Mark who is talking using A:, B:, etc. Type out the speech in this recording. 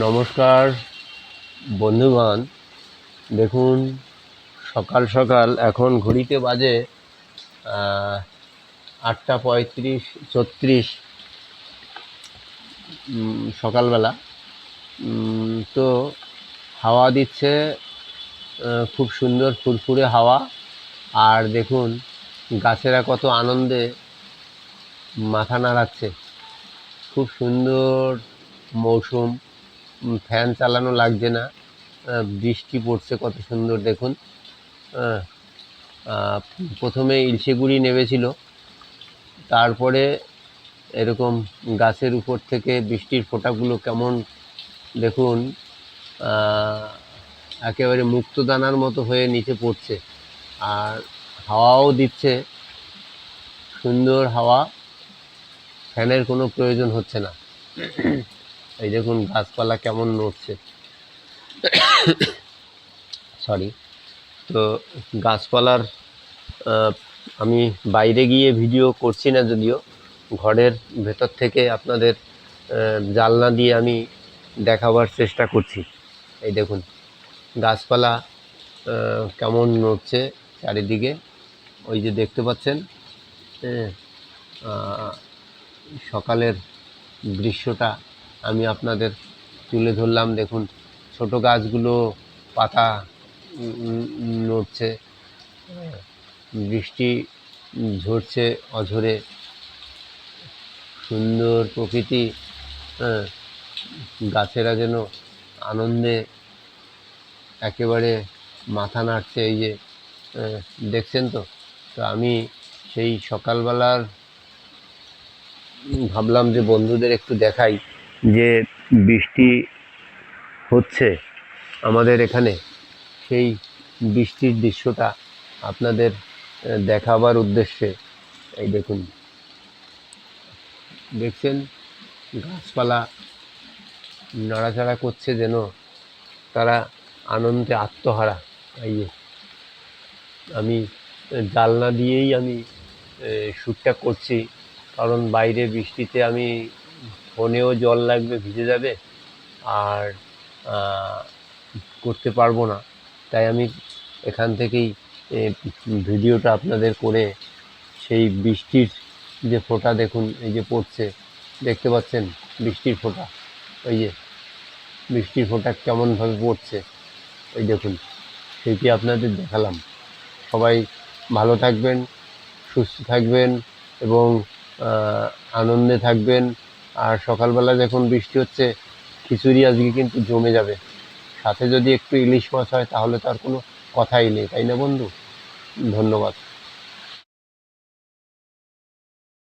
A: নমস্কার বন্ধুগণ। দেখুন সকাল সকাল এখন ঘড়িতে বাজে আটটা পঁয়ত্রিশ ছত্রিশ উম, সকালবেলা। তো হাওয়া দিচ্ছে খুব সুন্দর ফুরফুরে হাওয়া। আর দেখুন গাছেরা কত আনন্দে মাথা নাড়াচ্ছে। খুব সুন্দর মৌসুম। ফ্যান চালানো লাগছে না। বৃষ্টি পড়ছে, কত সুন্দর, দেখুন। প্রথমে ইলশেগুড়ি নেমেছিল, তারপরে এরকম গাছের উপর থেকে বৃষ্টির ফোঁটাগুলো কেমন, দেখুন একেবারে মুক্তদানার মতো হয়ে নিচে পড়ছে। আর হাওয়াও দিচ্ছে, সুন্দর হাওয়া, ফ্যানের কোনো প্রয়োজন হচ্ছে না। এই দেখুন গাছপালা কেমন নড়ছে। সরি তো গাছপালার আমি বাইরে গিয়ে ভিডিও করছি না যদিও। ঘরের ভেতর থেকে আপনাদের জানলা দিয়ে আমি দেখাবার চেষ্টা করছি। এই দেখুন, গাছপালা কেমন নড়ছে চারিদিকে। ওই যে দেখতে পাচ্ছেন হ্যাঁ সকালের দৃশ্যটা আমি আপনাদের তুলে ধরলাম। দেখুন ছোট গাছগুলো পাতা নড়ছে হ্যাঁ, বৃষ্টি ঝরছে অঝরে। সুন্দর প্রকৃতি হ্যাঁ গাছেরা যেন আনন্দে একেবারে মাথা নাড়ছে এই যে আহ, দেখছেন তো? তো আমি সেই সকালবেলার ভাবলাম যে বন্ধুদের একটু দেখাই। যে বৃষ্টি হচ্ছে আমাদের এখানে, সেই বৃষ্টির দৃশ্যটা আপনাদের দেখাবার উদ্দেশ্যে, এই দেখুন। দেখছেন? গাছপালা নাড়াচাড়া করছে যেন তারা আনন্দে আত্মহারা। এই আমি জালনা দিয়েই আমি শ্যুটটা করছি, কারণ বাইরে বৃষ্টিতে আমি ফোনেও জল লাগবে, ভিজে যাবে আর করতে পারব না। তাই আমি এখান থেকেই ভিডিওটা আপনাদের করে সেই বৃষ্টির যে ফোঁটা দেখুন, এই যে পড়ছে, দেখতে পাচ্ছেন বৃষ্টির ফোঁটা? ওই যে বৃষ্টির ফোঁটা কেমনভাবে পড়ছে? ওই দেখুন সেটি আপনাদের দেখালাম। সবাই ভালো থাকবেন, সুস্থ থাকবেন এবং আনন্দে থাকবেন। আর সকালবেলা দেখুন বৃষ্টি হচ্ছে, খিচুড়ি আজকে কিন্তু জমে যাবে। সাথে যদি একটু ইলিশ মাছ হয়, তাহলে তার কোনো কথাই নেই, তাই না বন্ধু? ধন্যবাদ।